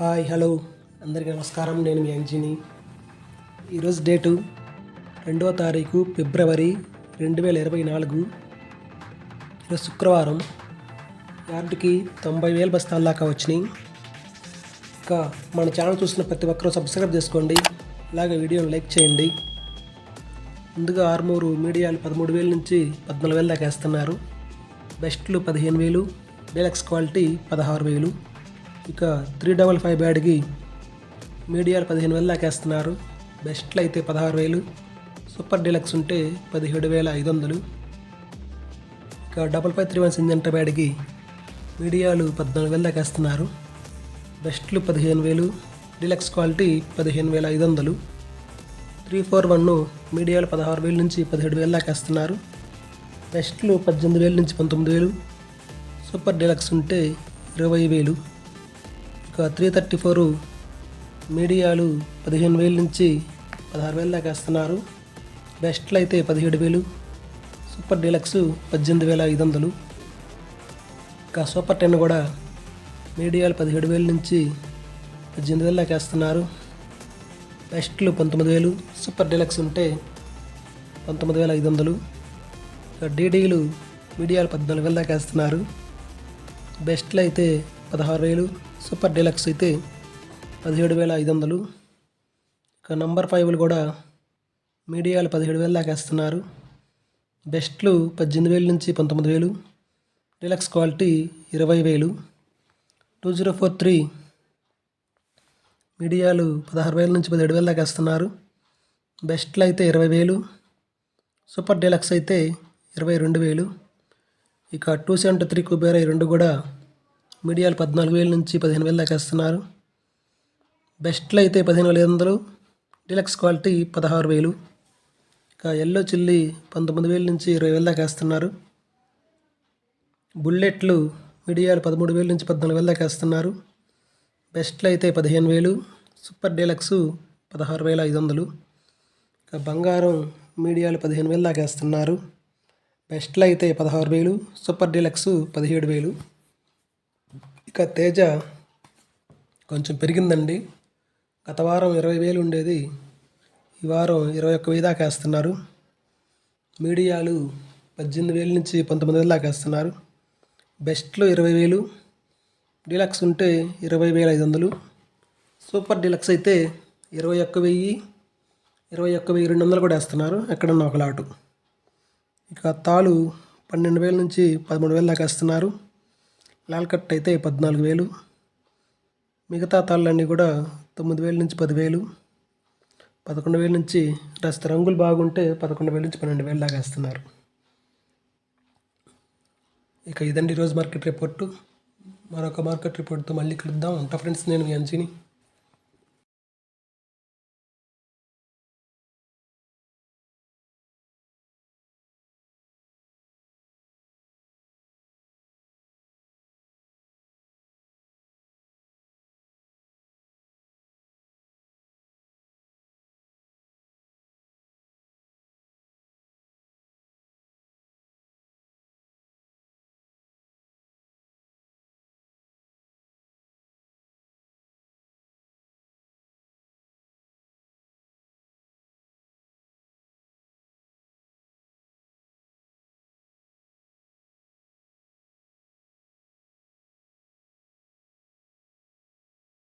Hi hello. అందరికీ నమస్కారం. నేను మీ అంజిని. ఈరోజు డేటు రెండవ తారీఖు ఫిబ్రవరి రెండు వేల ఇరవై నాలుగు. ఈరోజు శుక్రవారం. యార్డుకి తొంభై వేల బస్తాల దాకా వచ్చినాయి. ఇంకా మన ఛానల్ చూసిన ప్రతి ఒక్కరూ సబ్స్క్రైబ్ చేసుకోండి. అలాగే వీడియోని లైక్ చేయండి. ముందుగా ఆర్మూరు మీడియాలు పదమూడు వేల నుంచి పద్నాలుగు వేల దాకా వేస్తున్నారు. బెస్ట్లు పదిహేను వేలు డీలక్స్ క్వాలిటీ పదహారు వేలు. ఇక త్రీ డబల్ ఫైవ్ బ్యాడ్కి మీడియాలు పదిహేను వేలు దాకా వేస్తున్నారు బెస్ట్లు అయితే పదహారు వేలు. సూపర్ డీలక్స్ ఉంటే పదిహేడు వేల ఐదు వందలు. ఇక double five three one Syngenta బ్యాడ్కి మీడియాలు పద్నాలుగు వేలు దాకా వేస్తున్నారు బెస్ట్లు పదిహేను వేలు. డీలక్స్ క్వాలిటీ పదిహేను వేల ఐదు వందలు. త్రీ ఫోర్ వన్ మీడియాలు పదహారు వేల నుంచి పదిహేడు వేల దాకా వేస్తున్నారు బెస్ట్లు పద్దెనిమిది వేల నుంచి పంతొమ్మిది వేలు. సూపర్ డీలక్స్ ఉంటే ఇరవై వేలు. ఇక త్రీ థర్టీ ఫోర్ మీడియాలు పదిహేను వేల నుంచి పదహారు వేల దాకా వేస్తున్నారు. బెస్ట్లు అయితే పదిహేడు వేలు సూపర్ డీలక్స్ పద్దెనిమిది వేల ఐదు వందలు. ఇంకా సూపర్ టెన్ కూడా మీడియాలు పదిహేడు వేల నుంచి పద్దెనిమిది వేల దాకా వేస్తున్నారు. బెస్ట్లు పంతొమ్మిది వేలు సూపర్ డీలక్స్ ఉంటే పంతొమ్మిది వేల ఐదు వందలు. డీడీలు మీడియాలు పద్నాలుగు వేల దాకా వేస్తున్నారు. బెస్ట్లు అయితే పదహారు వేలు సూపర్ డీలక్స్ అయితే పదిహేడు వేల ఐదు వందలు. ఇక నంబర్ ఫైవ్లు కూడా మీడియాలు పదిహేడు వేల దాకా వేస్తున్నారు. బెస్ట్లు పద్దెనిమిది వేల నుంచి పంతొమ్మిది వేలు డీలక్స్ క్వాలిటీ ఇరవై వేలు. టూ జీరో ఫోర్ త్రీ మీడియాలు పదహారు వేల నుంచి పదిహేడు వేల దాకా వేస్తున్నారు. బెస్ట్లు అయితే ఇరవై వేలు సూపర్ డీలక్స్ అయితే ఇరవై రెండు వేలు. ఇక టూ సెవెంటీ త్రీ కుబేరా ఈ రెండు కూడా మీడియాలు పద్నాలుగు వేల నుంచి పదిహేను వేల దాకా వేస్తున్నారు. బెస్ట్లు అయితే పదిహేను వేల ఐదు వందలు డిలక్స్ క్వాలిటీ పదహారు వేలు. ఇంకా ఎల్లో చిల్లి పంతొమ్మిది వేల నుంచి ఇరవై వేల దాకా వేస్తున్నారు. బుల్లెట్లు మీడియాలు పదమూడు వేల నుంచి పద్నాలుగు వేల దాకా వేస్తున్నారు. బెస్ట్లు అయితే పదిహేను వేలు సూపర్ డీలక్స్ పదహారు వేల ఐదు వందలు. ఇంకా బంగారం మీడియాలు పదిహేను వేల దాకా వేస్తున్నారు. బెస్ట్లు అయితే పదహారు వేలు సూపర్ డీలక్స్ పదిహేడు వేలు. ఇక తేజ కొంచెం పెరిగిందండి. గత వారం ఇరవై వేలు ఉండేది. ఈ వారం ఇరవై ఒక్క వెయ్యి దాకా వేస్తున్నారు. మీడియాలు పద్దెనిమిది వేల నుంచి పంతొమ్మిది వేలు దాకా వేస్తున్నారు. బెస్ట్లు ఇరవై వేలు డీలక్స్ ఉంటే ఇరవై వేల ఐదు వందలు సూపర్ డీలక్స్ అయితే ఇరవై ఒక్క వెయ్యి ఇరవై ఒక్క వెయ్యి రెండు వందలు కూడా వేస్తున్నారు ఎక్కడన్నా ఒక లాటు. ఇక తాలు పన్నెండు వేల నుంచి పదమూడు వేలు దాకా వేస్తున్నారు. లాల్ కట్ అయితే పద్నాలుగు వేలు. మిగతా తాళ్ళన్నీ కూడా తొమ్మిది వేల నుంచి పదివేలు. పదకొండు వేల నుంచి రస్త రంగులు బాగుంటే పదకొండు వేల నుంచి పన్నెండు వేలు దాకా వేస్తున్నారు. ఇక ఇదండి ఈరోజు మార్కెట్ రిపోర్టు. మరొక మార్కెట్ రిపోర్ట్తో మళ్ళీ కలుద్దాం. ఉంటా ఫ్రెండ్స్ నేను మీ అంచిని